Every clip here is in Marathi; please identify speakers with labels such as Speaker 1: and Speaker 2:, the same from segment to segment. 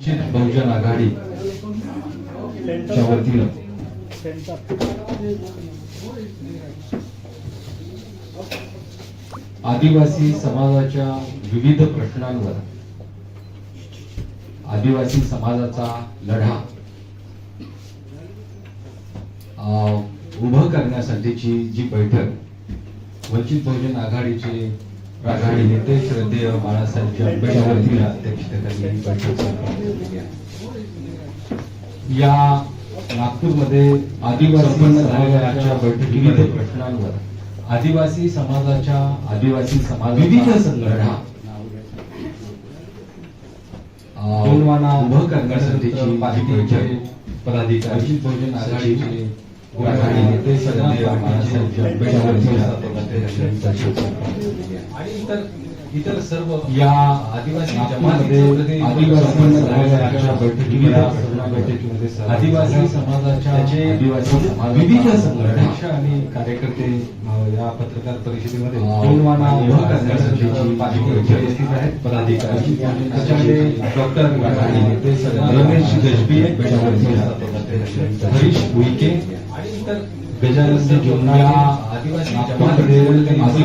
Speaker 1: वंचित बहुजन आघाडी च्या वतीनं आदिवासी समाजाच्या विविध प्रश्नांवर आदिवासी समाजाचा लढा अं, उभं करण्यासाठीची जी बैठक वंचित बहुजन आघाडीचे नेते श्रद्धेय बाळासाहेब आंबेडकर यांच्या अध्यक्षतेखाली ही बैठक संपन्न. या नागपूरमध्ये आदिवासी समाजाच्या बैठकीमध्ये प्रश्नांवर. आदिवासी समाजाच्या आदिवासी समाज विविध संघटना. गोंडवाना उभं बैठक. पदाधिकारी बहुजन आघाडीचे
Speaker 2: आणि इतर इतर सर्व
Speaker 1: या आदिवासी आदिवासी सहभागी आदिवासी. समाजाच्या समाज
Speaker 2: विविध संघटना
Speaker 1: आणि कार्यकर्ते या पत्रकार परिषदेमध्ये
Speaker 2: उभं करण्यासाठी
Speaker 1: उपस्थित आहेत. पदाधिकारी
Speaker 2: त्याच्यामध्ये
Speaker 1: डॉक्टर रमेश गजबी हरीश उईके गजानन जोंधळे या आदिवासी जमातीमध्ये आदिवासी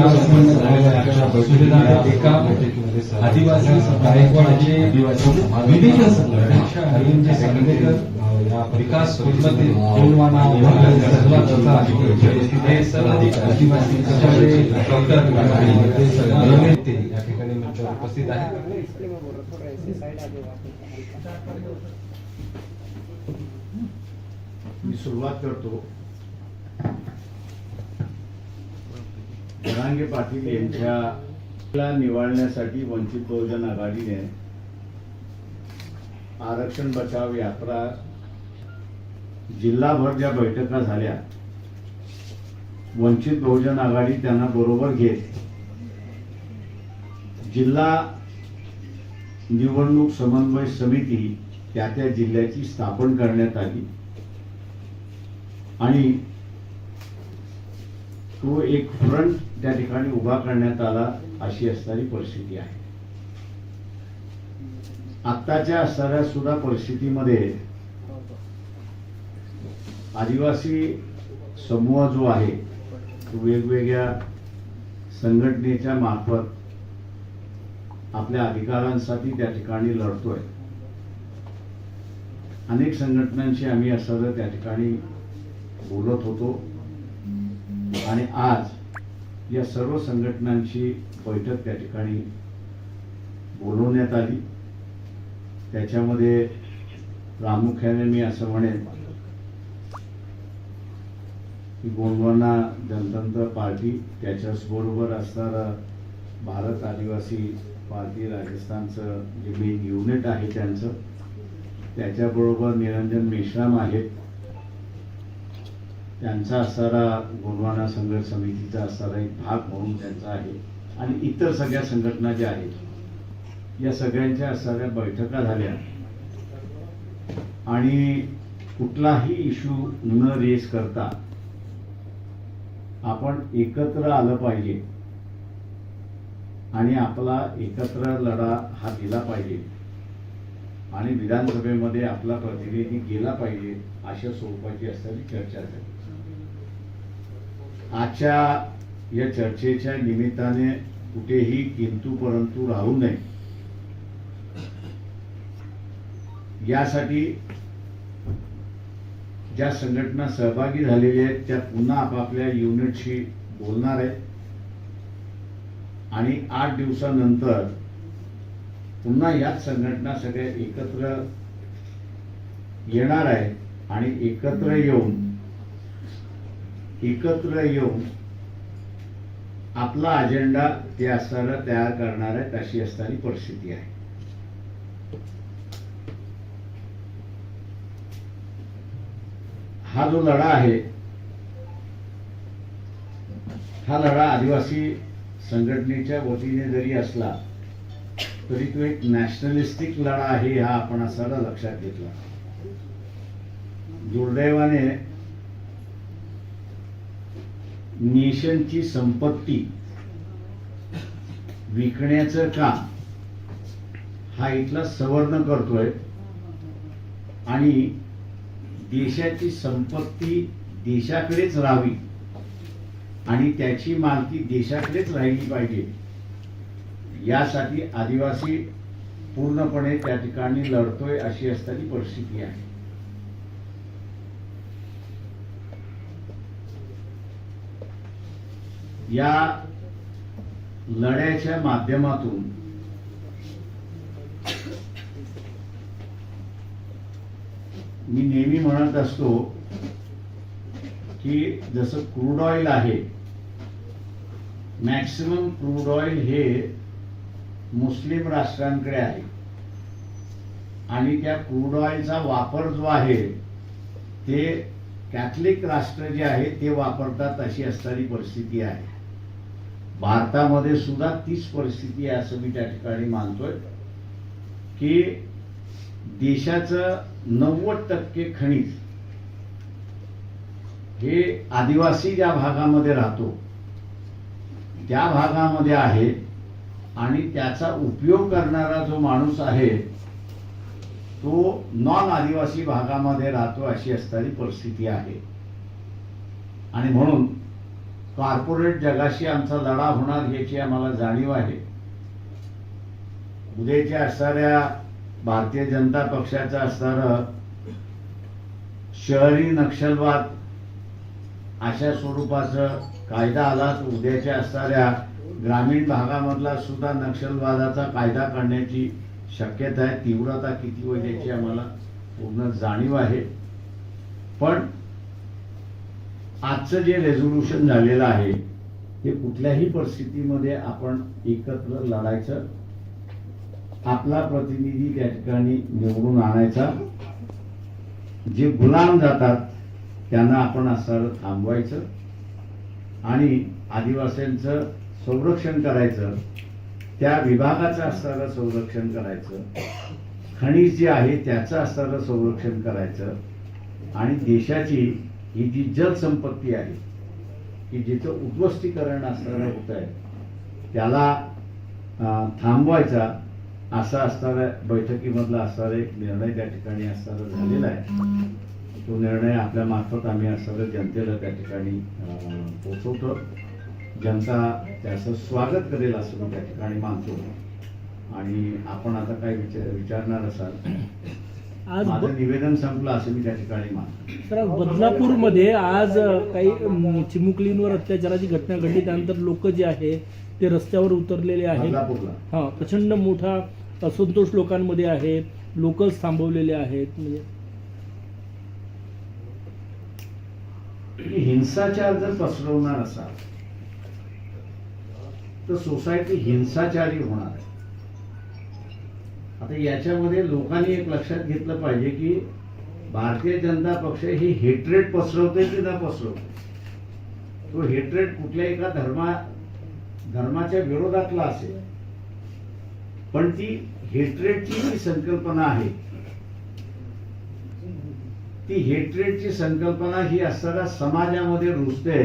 Speaker 1: समाजाच्या बैठकीमध्ये एका बैठकीमध्ये सहभागी
Speaker 2: आदिवासी
Speaker 1: झाले.
Speaker 2: समाजाचे
Speaker 1: आदिवासी समाज
Speaker 2: विविध
Speaker 1: संघटना
Speaker 2: संघटना
Speaker 1: आणि जे संघटनेतर या
Speaker 2: विकास
Speaker 1: परिषदेमध्ये
Speaker 2: स्कूलमध्ये
Speaker 1: गोंडवाना उभं करण्याचा
Speaker 2: हे सर्व
Speaker 1: आदिवासी
Speaker 2: त्याच्यामध्ये
Speaker 1: डॉक्टर रमेश ते या ठिकाणी मंचावर उपस्थित आहेत
Speaker 3: मी सुरुवात करतो जरांगे पाटील यांच्या निवाळण्यासाठी वंचित बहुजन आघाडीने आरक्षण बचाव यात्रा जिल्हाभर ज्या बैठका झाल्या वंचित बहुजन आघाडी त्यांना बरोबर घेत जिल्हा निवडणूक समन्वय समिती त्या त्या जिल्ह्याची स्थापन करण्यात आली. आणि तो एक फ्रंट त्या ठिकाणी उभा करण्यात आला अशी असणारी परिस्थिती आहे. आत्ताच्या असणाऱ्या सुद्धा परिस्थितीमध्ये आदिवासी समूह जो आहे तो वेगवेगळ्या संघटनेच्या मार्फत आपल्या अधिकारांसाठी त्या ठिकाणी लढतोय. अनेक संघटनांशी आम्ही असं त्या ठिकाणी बोलत होतो. आणि आज या सर्व संघटनांची बैठक त्या ठिकाणी बोलवण्यात आली. त्याच्यामध्ये प्रामुख्याने मी असं म्हणेन की गोंडवाना जनतंत्र पार्टी त्याच्याच बरोबर असणारं भारत आदिवासी पार्टी राजस्थानचं जे मेन युनिट आहे त्यांचं त्याच्याबरोबर निरंजन मेश्राम आहेत. त्यांचा असणारा गोंडवाना संघर्ष समितीचा असणारा एक भाग म्हणून त्यांचा आहे. आणि इतर सगळ्या संघटना ज्या आहेत या सगळ्यांच्या असणाऱ्या बैठका झाल्या. आणि कुठलाही इश्यू न रेस करता आपण एकत्र आलं पाहिजे. आणि आपला एकत्र लढा हा दिला पाहिजे. आणि विधानसभेमध्ये आपला प्रतिनिधी गेला पाहिजे अशा स्वरूपाची असणारी चर्चा झाली. आजच्या या चर्चेच्या निमित्ताने कुठेही किंतू परंतु राहू नये. यासाठी ज्या संघटना सहभागी झालेल्या आहेत त्या पुन्हा आपापल्या युनिटशी बोलणार आहेत. आणि आठ दिवसानंतर पुन्हा याच संघटना सगळ्या एकत्र येणार आहे आणि एकत्र येऊन एकत्र येऊन आपला अजेंडा ते असताना तयार करणार आहेत अशी असणारी परिस्थिती आहे. हा जो लढा आहे हा लढा आदिवासी संघटनेच्या वतीने जरी असला तरी तो एक नॅशनलिस्टिक लढा आहे हा आपण असाला लक्षात घेतला. दुर्दैवाने नेशनची संपत्ती विकण्याचं काम हा इथला सवर्ण करतोय. आणि देशाची संपत्ती देशाकडेच राहावी आणि त्याची मालकी देशाकडेच राहिली पाहिजे यासाठी आदिवासी पूर्णपणे त्या ठिकाणी लढतोय अशी असताना परिस्थिती आहे. या लढ्याच्या माध्यमातून मी नेहमी म्हणत असतो की जसं क्रूड ऑइल आहे मॅक्सिमम क्रूड ऑइल हे मुस्लिम राष्ट्रांकडे आहे. आणि त्या क्रूड ऑइलचा वापर जो आहे ते कॅथलिक राष्ट्र जे आहे ते वापरतात अशी असणारी परिस्थिती आहे. भारतामध्ये सुद्धा तीच परिस्थिती आहे असं मी त्या ठिकाणी मानतोय की देशाचं नव्वद टक्के खनिज हे आदिवासी ज्या भागामध्ये राहतो त्या भागामध्ये आहे आणि त्याचा उपयोग करणारा जो माणूस आहे तो नॉन आदिवासी भागामध्ये राहतो अशी असणारी परिस्थिती आहे. आणि म्हणून कॉर्पोरेट जगाशी आमचा लढा होणार याची आम्हाला जाणीव आहे. उद्याच्या असणाऱ्या भारतीय जनता पक्षाचं असणारं शहरी नक्षलवाद अशा स्वरूपाचं कायदा आला तर उद्याच्या असणाऱ्या ग्रामीण भागामधला सुद्धा नक्षलवादाचा कायदा करण्याची शक्यता आहे. तीव्रता किती होईल याची आम्हाला पूर्ण जाणीव आहे. पण आजचं जे रेझोल्युशन झालेलं आहे ते कुठल्याही परिस्थितीमध्ये आपण एकत्र लढायचं आपला प्रतिनिधी त्या ठिकाणी निवडून आणायचा. जे गुलाम जातात त्यांना आपण असं थांबवायचं आणि आदिवासींचं संरक्षण करायचं. त्या विभागाचं असणारं संरक्षण करायचं. खनिज जे आहे त्याचं असणारं संरक्षण करायचं. आणि देशाची ही जी जलसंपत्ती आहे की जिथं उद्ध्वस्तीकरण असणारं होत आहे त्याला थांबवायचा असा असणारा बैठकीमधला असणारा एक निर्णय त्या ठिकाणी असणारा झालेला आहे. तो निर्णय आपल्या मार्फत आम्ही असणारं जनतेला त्या ठिकाणी पोचवतो. जनता त्याचं स्वागत करेल असं मी त्या ठिकाणी मानतो. आणि आपण आता काय विचार विचारणार असाल
Speaker 4: आज
Speaker 3: माझं निवेदन संपलं असं मी त्या ठिकाणी मानतो.
Speaker 4: तर आज बदलापूरमध्ये आज काही अम, चिमुकलींवर अत्याचाराची घटना घडली. त्यानंतर लोक जे आहे ते रस्त्यावर उतरलेले आहेत.
Speaker 3: बदलापूरला.
Speaker 4: हा प्रचंड मोठा असंतोष लोकांमध्ये आहे. लोकच थांबवलेले आहेत. म्हणजे
Speaker 3: हिंसाचार जर पसरवणार असाल तर सोसायटी हिंसाचारी होणार आहे. आता याच्यामध्ये लोकांनी एक लक्षात घेतलं पाहिजे की भारतीय जनता पक्ष ही हेट्रेड पसरवते की न पसरवते? तो हेट्रेड कुठल्या एका धर्मा धर्माच्या विरोधातला असेल. पण ती हेट्रेडची जी संकल्पना आहे ती हेट्रेडची संकल्पना ही असताना समाजामध्ये रुजते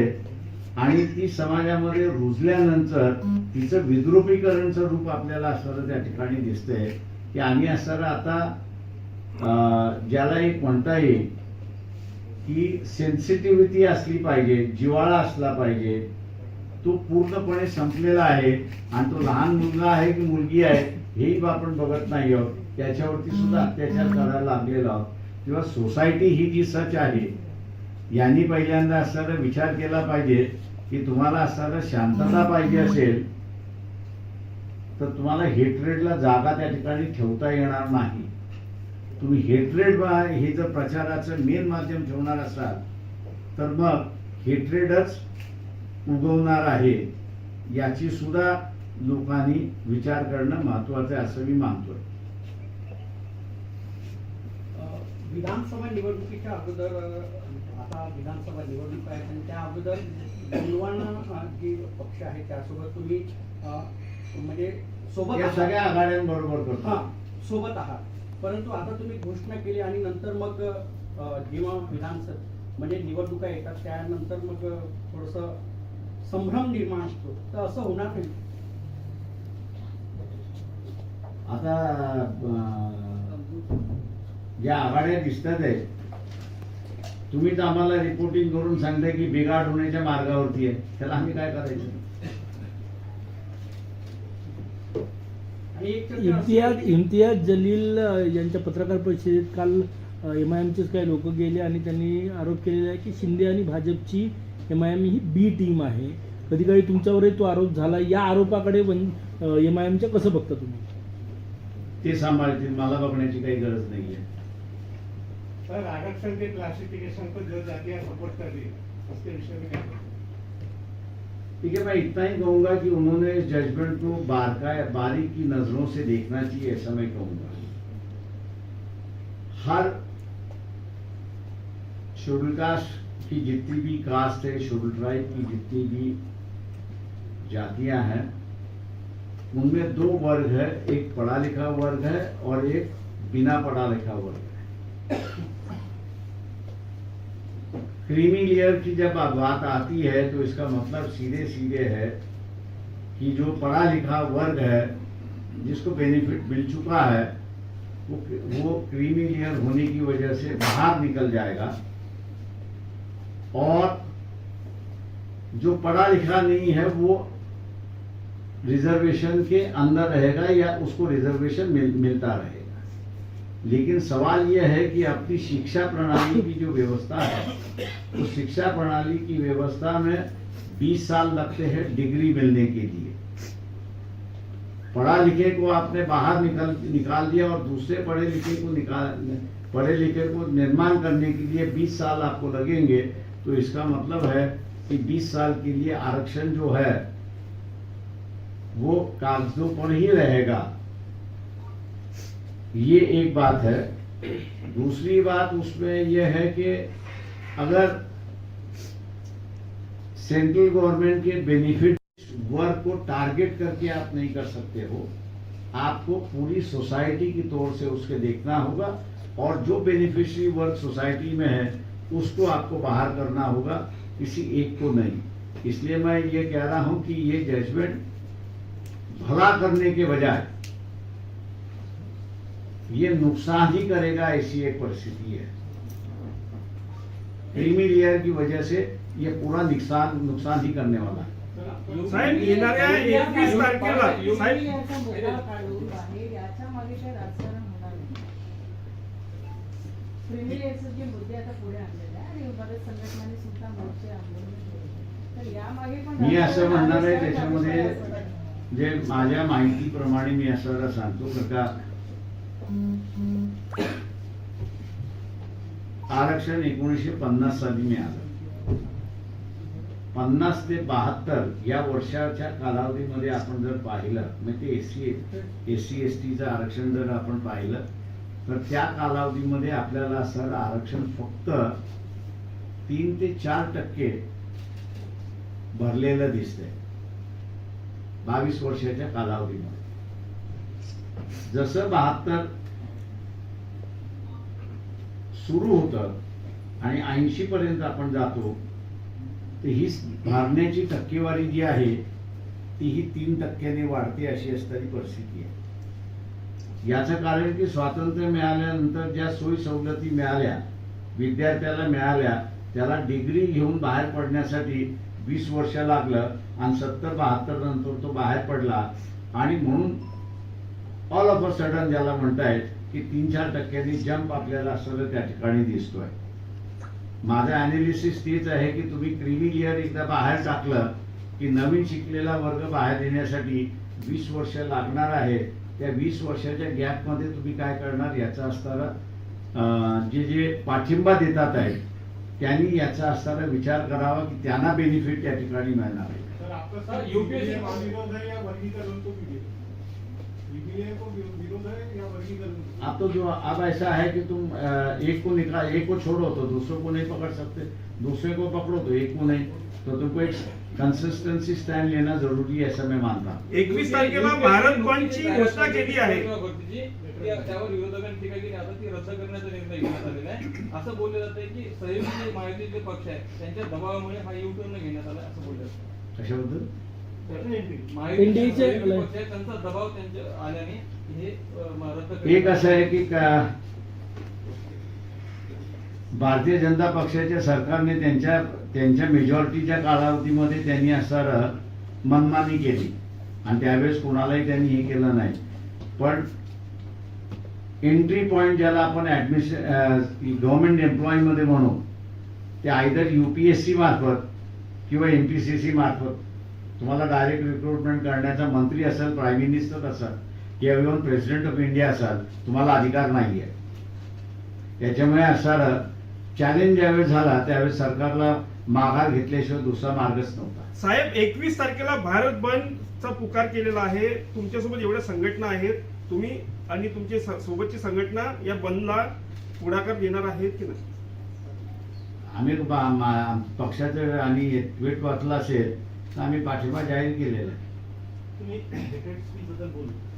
Speaker 3: आणि ती समाजामध्ये रुजल्यानंतर तिचं विद्रुपीकरणचं रूप आपल्याला असताना त्या ठिकाणी दिसतंय की आम्ही असताना आता ज्याला एक म्हणता येईल की सेन्सिटिव्हिटी असली पाहिजे जिवाळा असला पाहिजे तो पूर्णपणे संपलेला आहे आणि तो लहान मुलगा आहे की मुलगी आहे हेही आपण बघत नाही आहोत. त्याच्यावरती सुद्धा अत्याचार करायला लागलेला आहोत. किंवा सोसायटी ही जी सच आहे यांनी पहिल्यांदा असणारा विचार केला पाहिजे की तुम्हाला असणारा शांतता पाहिजे असेल तर तुम्हाला हेट्रेडला जागा त्या ठिकाणी ठेवता येणार नाही. तुम्ही हेट्रेड हे जर प्रचाराचं मेन माध्यम ठेवणार असाल तर मग हेट्रेडच उगवणार आहे. याची सुद्धा लोकांनी विचार करणं महत्वाचं आहे असं मी मानतोय.
Speaker 5: विधानसभा निवडणुकीच्या अगोदर आता विधानसभा निवडणूक आहे आणि त्या अगोदर गोंडवाना जी पक्ष आहे त्यासोबत तुम्ही म्हणजे सोबत
Speaker 3: या
Speaker 5: आहात.
Speaker 3: सगळ्या आघाड्यांबरोबर करतो.
Speaker 5: हा सोबत आहात. परंतु आता तुम्ही घोषणा केली आणि नंतर मग जेव्हा विधानसभा म्हणजे निवडणुका येतात त्यानंतर मग थोडस संभ्रम निर्माण होतो. तर असं होणार नाही.
Speaker 3: आता ज्या आघाड्या दिसतात आहे तुम्ही तर आम्हाला रिपोर्टिंग करून सांगताय की बिघाड होण्याच्या मार्गावरती आहे. त्याला आम्ही काय करायचं
Speaker 5: आणि एक चर्चा अशी
Speaker 4: इम्तियाज इम्तियाज जलील यांच्या पत्रकार परिषदेत काल एम आय एमचेच काही लोक गेले आणि त्यांनी आरोप केलेला आहे की शिंदे आणि भाजपची एम आय एम ही बी टीम आहे. कधी कधी तुमच्यावरही तो आरोप झाला या आरोपाकडे एम आय एमच्या कसं बघता तुम्ही?
Speaker 3: ते सांभाळतील मला बघण्याची काही गरज नाहीये.
Speaker 6: सर आरक्षण के क्लासिफिकेशन को जो जातियां सपोर्ट कर रही है उसके विषय में क्या कहेंगे?
Speaker 3: ठीक है, मैं इतना ही कहूँगा कि उन्होंने इस जजमेंट को बारका बारीक की नज़रों से देखना चाहिए, ऐसा मैं कहूँगा। हर शेड्यूल कास्ट की जितनी भी कास्ट है शेड्यूल ट्राइब की जितनी भी जातियाँ हैं, उनमें दो वर्ग है, एक पढ़ा लिखा वर्ग है और एक बिना पढ़ा लिखा वर्ग है। क्रीमी लेयर की जब बात आती है तो इसका मतलब सीधे सीधे है कि जो पढ़ा लिखा वर्ग है जिसको बेनिफिट मिल चुका है वो वो क्रीमी लेयर होने की वजह से बाहर निकल जाएगा। और जो पढ़ा लिखा नहीं है वो रिजर्वेशन के अंदर रहेगा या उसको रिजर्वेशन मिल, मिलता रहेगा। लेकिन सवाल यह है कि आपकी शिक्षा प्रणाली की जो व्यवस्था है उस तो शिक्षा प्रणाली की व्यवस्था में 20 साल लगते हैं डिग्री मिलने के लिए। पढ़ा लिखे को आपने बाहर निकल, निकाल दिया और दूसरे पढ़े लिखे को निकाल, पढ़े लिखे को निर्माण करने के लिए 20 साल आपको लगेंगे तो इसका मतलब है कि 20 साल के लिए आरक्षण जो है, वो कागजों पर ही रहेगा। ये एक बात है। दूसरी बात उसमें यह है कि अगर सेंट्रल गवर्नमेंट के बेनिफिट वर्क को टारगेट करके आप नहीं कर सकते हो, आपको पूरी सोसाइटी की तौर से उसके देखना होगा और जो बेनिफिशरी वर्क सोसाइटी में है, उसको आपको बाहर करना होगा, किसी एक को नहीं। इसलिए मैं ये कह रहा हूँ कि ये जजमेंट भला करने के बजाय ये नुकसान ही करेगा ऐसी एक परिस्थिति है। क्रीमी लेयर की वजह से ये पूरा नुकसान नुकसान ही करने वाला है।
Speaker 6: साहेब येणाऱ्या एकवीस तारखेला
Speaker 3: मी असं म्हणणार आहे त्याच्यामध्ये. जे माझ्या माहितीप्रमाणे मी असं जरा सांगतो का? आरक्षण एकोणीसशे पन्नास साली मिळालं. पन्नास ते बहात्तर या वर्षाच्या कालावधीमध्ये आपण जर पाहिलं म्हणजे ते एससी एससी एस टीचं आरक्षण जर आपण पाहिलं तर त्या कालावधीमध्ये आपल्याला सर आरक्षण फक्त तीन ते चार टक्के भरलेलं दिसतंय. बावीस वर्षाच्या कालावधीमध्ये. जसं बहात्तर सुरू होतं आणि ऐंशी पर्यंत आपण जातो तर ही मारण्याची टक्केवारी जी आहे ती ही तीन टक्क्याने वाढते अशी असणारी परिस्थिती आहे. याचं कारण की स्वातंत्र्य मिळाल्यानंतर ज्या सोयी सवलती मिळाल्या विद्यार्थ्याला मिळाल्या त्याला डिग्री घेऊन बाहेर पडण्यासाठी वीस वर्ष लागलं आणि सत्तर बहात्तर नंतर तो बाहेर पडला. आणि म्हणून ऑल ऑफ अ सडन ज्याला म्हणतायत की तीन चार टक्क्यांनी जंप आपल्याला असं त्या ठिकाणी दिसतोय. माझं अनालिसिस तेच आहे की तुम्ही क्रिमी लेअर एकदा बाहेर टाकलं की नवीन शिकलेला वर्ग बाहेर येण्यासाठी वीस वर्ष लागणार आहे. त्या वीस वर्षाच्या गॅपमध्ये तुम्ही काय करणार याचा असणारा अं, जे जे पाठिंबा देतात आहेत त्यांनी याचा असणारा विचार करावा की त्यांना बेनिफिट त्या ठिकाणी मिळणार आहे.
Speaker 6: विरोध है या वर्गीकरण को विरोध यूपीए को विरोध है?
Speaker 3: अब तो जो अब ऐसा है कि तुम एक को निकाल एक को छोड़ो तो दूसरों को नहीं पकड़ सकते। दूसरे को पकड़ो तो एक को नहीं। तो तुमको एक कंसिस्टेंसी स्टैंड लेना जरूरी है ऐसा मैं मानता हूँ।
Speaker 6: एकवीस तारखेला भारत बंदची घोषणा केली आहे।
Speaker 2: त्यावर विरोधकांनी टीका केली आता ती रद्द करण्याचा निर्णय घेण्यात आलेला आहे असं बोललं जातंय की सहयोगी जे महायुतीचे पक्ष आहेत त्यांच्या दबावामुळे हा युटर्न घेण्यात आला असं बोललं जातंय.
Speaker 3: कशाबद्दल?
Speaker 2: महायुतीचे पक्ष आहेत त्यांचा दबाव त्यांच्या आल्याने हे
Speaker 3: एक असं आहे की का भारतीय जनता पक्षाच्या सरकारने त्यांच्या त्यांच्या मेजॉरिटीच्या कालावधीमध्ये त्यांनी असं मनमानी केली. आणि त्यावेळेस कोणालाही त्यांनी हे केलं नाही. पण एंट्री पॉईंट ज्याला आपण ऍडमिशन गव्हर्नमेंट एम्प्लॉईमध्ये म्हणू ते आयदर युपीएससी मार्फत किंवा एमपीसीसी मार्फत तुम्हाला डायरेक्ट रिक्रुटमेंट करण्याचा मंत्री असेल प्राईम मिनिस्टर असाल किंवा इव्हन प्रेसिडेंट ऑफ इंडिया असाल तुम्हाला अधिकार नाही आहे त्याच्यामुळे असं चॅलेंज ज्यावेळेस झाला त्यावेळेस सरकारला माघार घेतल्याशिवाय दुसरा मार्गच नव्हता.
Speaker 7: साहेब एकवीस तारखेला भारत बंदचा पुकार केलेला आहे. तुमच्यासोबत एवढ्या संघटना आहेत. तुम्ही आणि तुमची स- सोबतची संघटना या बंदला पुढाकार देणार आहेत की नाही?
Speaker 3: आम्ही पक्षाचं आणि ट्विट वाचलं असेल तर आम्ही पाठिंबा जाहीर केलेला आहे.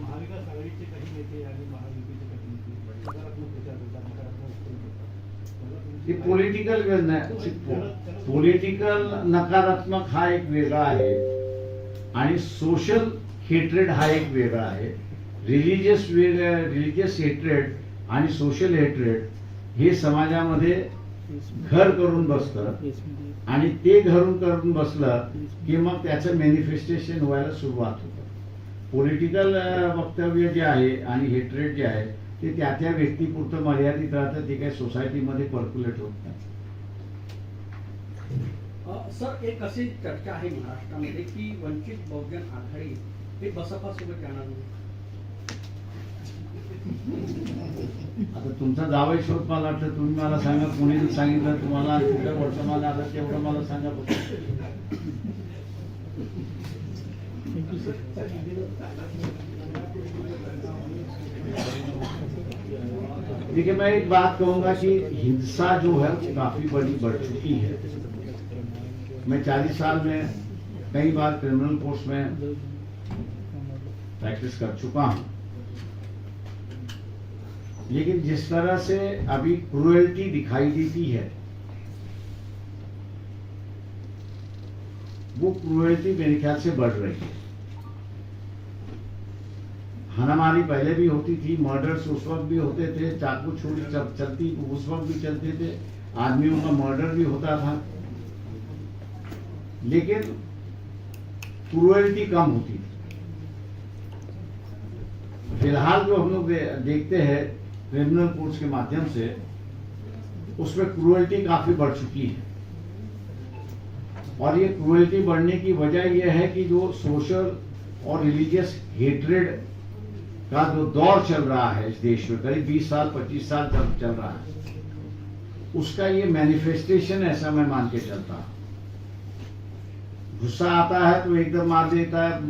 Speaker 6: महाविकास आघाडीचे काही नेते आणि महायुतीचे काही नेते सकारात्मक विचार करतात नकारात्मक
Speaker 3: पॉलिटिकल पॉलिटिकल नकारात्मक हा एक वेगळा आहे आणि सोशल हेट्रेड हा एक वेगळा आहे. रिलिजियस वेगळं रिलिजियस हेट्रेड आणि सोशल हेट्रेड हे समाजामध्ये घर करून बसतं आणि ते घरून करून बसलं की मग त्याचं मॅनिफेस्टेशन व्हायला सुरुवात होतं. पॉलिटिकल वक्तव्य जे आहे आणि हेट्रेड जे आहे ते त्या त्या व्यक्तीपुरतं मर्यादित राहतं ते काही सोसायटीमध्ये पर्क्युलेट होत नाही
Speaker 5: सर एक अशी चर्चा आहे महाराष्ट्रामध्ये की वंचित बहुजन आघाडी हे बसपासोबत जाणार नाही
Speaker 3: आता तुमचा जावई शोध मला वाटतं तुम्ही मला सांगा कोणी सांगितलं तुम्हाला कुठल्या वर्तमान आलं तेवढं मला सांगा. देखिए, मैं एक बात कहूँगा कि हिंसा जो है, वो काफ़ी बड़ी बढ़ चुकी है। मैं चालीस साल में कई बार क्रिमिनल कोर्स में प्रैक्टिस कर चुका हूँ। लेकिन जिस तरह से अभी क्रुएल्टी दिखाई देती है, वो क्रुएल्टी मेरे ख्याल से बढ़ रही है। हानामारी पहले भी होती थी मर्डर्स उस वक्त भी होते थे चाकू छुरी चल, चलती उस वक्त भी चलते थे आदमियों का मर्डर भी होता था। लेकिन क्रुएल्टी कम होती थी। फ़िलहाल जो हम लोग देखते हैं क्रिमिनल कोर्ट्स के माध्यम से उसमें क्रुएल्टी काफ़ी बढ़ चुकी है। और ये क्रुएल्टी बढ़ने की वजह यह है कि जो सोशल और रिलीजियस हेट्रेड का जो दौर चल रहा है इस देश में करीब 20 साल 25 साल तक चल रहा है उसका ये मैनिफेस्टेशन ऐसा मैं मान के चलता गुस्सा आता है तो एकदम मार देता है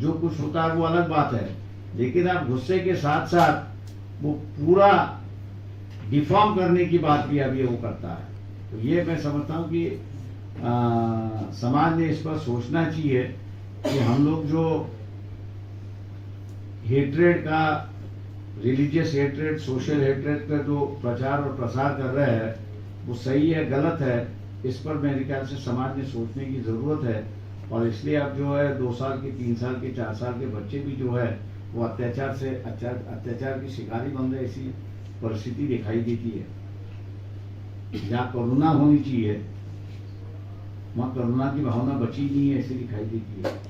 Speaker 3: जो कुछ होता है वो अलग बात है लेकिन आप गुस्से के साथ साथ वो पूरा डिफॉर्म करने की बात भी अभी वो करता है। तो ये मैं समझता हूँ कि आ, समाज ने इस पर सोचना चाहिए कि हम लोग जो हेट्रेड का रिलीजियस हेट्रेड सोशल हेट्रेड का जो प्रचार और प्रसार कर रहे हैं, वो सही है, गलत है, इस पर मेरे ख्याल से समाज में सोचने की ज़रूरत है। और इसलिए अब जो है, दो साल के, तीन साल के, चार साल के बच्चे भी जो है, वो अत्याचार से, अत्याचार की शिकारी बन रहे ऐसी परिस्थिति दिखाई देती है। जहाँ करुणा होनी चाहिए, वहाँ करुणा की भावना बची नहीं है ऐसी दिखाई देती है।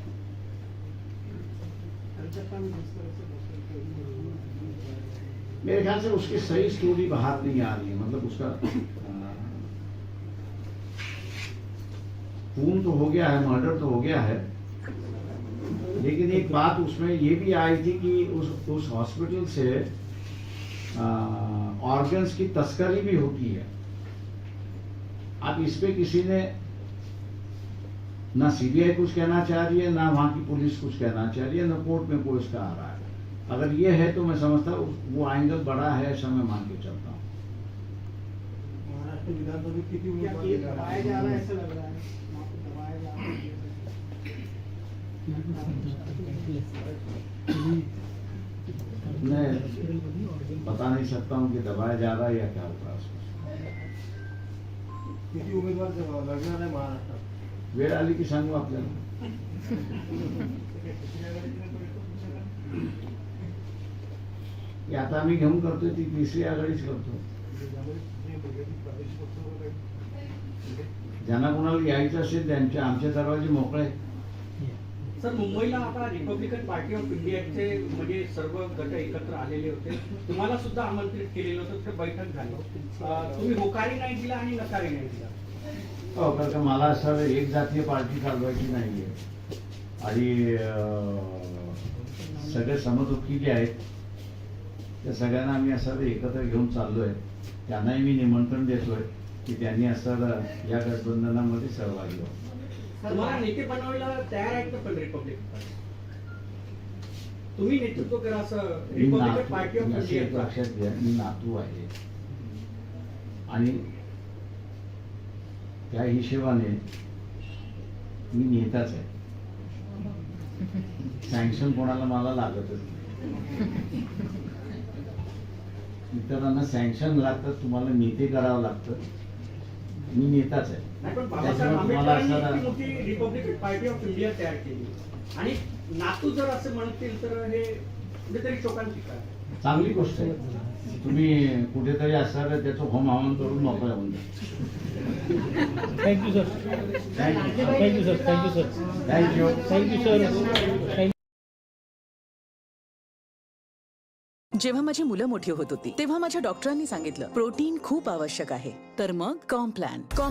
Speaker 3: मेरे ख्याल से उसकी सही स्टोरी बाहर नहीं आ रही है मतलब उसका खून तो हो गया है मर्डर तो हो गया है, लेकिन एक बात उसमें ये भी आई थी कि उस उस हॉस्पिटल से ऑर्गन्स की तस्करी भी होती है। अब इस पे किसी ने ना सीबीआई कुछ कहना चाह रही है ना वहाँ की पुलिस कुछ कहना चाह रही है ना कोर्ट में कोई इसका आ रहा है। अगर ये है तो मैं समझता हूँ वो एंगल बड़ा है ऐसा मैं मान के चलता हूँ।
Speaker 6: महाराष्ट्र विधानसभा में
Speaker 5: रहा है? रहा है रहा है?
Speaker 3: बता नहीं सकता हूँ कि दबाया जा रहा है या क्या होगा उसमें
Speaker 6: किती उमेदवार लढणार आहे महाराष्ट्रात
Speaker 3: वेळ आली की सांगू आपल्याला. आता आम्ही घेऊन करतोय ती तिसरी आघाडीच करतो. ज्यांना कोणाला यायचं असेल त्यांचे आमचे दरवाजे मोकळे आहेत.
Speaker 5: सर मुंबईला आता रिपब्लिकन पार्टी ऑफ इंडियाचे म्हणजे सर्व गट एकत्र आलेले होते. तुम्हाला सुद्धा आमंत्रित केलेलं होतं ते बैठक झालं. तुम्ही होकारी नाही दिला आणि नकारी नाही दिला.
Speaker 3: हो कारण का मला असं एक जातीय पार्टी चालवायची नाहीये. आणि सगळे समदुःखी जे आहेत त्या सगळ्यांना आम्ही असं एकत्र घेऊन चाललोय. त्यांनाही मी निमंत्रण देतोय की त्यांनी असं या गठबंधनामध्ये सहभागी व्हावं.
Speaker 5: तुम्हाला नेते बनवायला तयार आहेत का पण रिपब्लिकन पार्टी तुम्ही नेतृत्व करा असं पार्टी
Speaker 3: लक्षात घ्या मी नातू आहे. आणि त्या हिशेबाने मी नेताच आहे. सँक्शन कोणाला मला लागतच नाही. इतरांना सँक्शन लागतं तुम्हाला नेते करावं लागतं. मी नेताच आहे.
Speaker 5: रिपब्लिकन पार्टी ऑफ इंडिया तयार केली. आणि नातू जर असं म्हणतील तर हे कुठेतरी शोकांतिका
Speaker 3: चांगली गोष्ट आहे. तुम्ही कुठेतरी असणार त्याचं होम हवन करून मोकळं होऊन
Speaker 4: thank you sir
Speaker 3: thank you
Speaker 4: thank you sir thank you sir
Speaker 3: thank you
Speaker 4: thank you sir
Speaker 8: जेव्हा माझी मुलं मोठी होत होती तेव्हा माझ्या डॉक्टरांनी सांगितलं प्रोटीन खूप आवश्यक आहे. तर मग कॉम्प्लॅन कॉम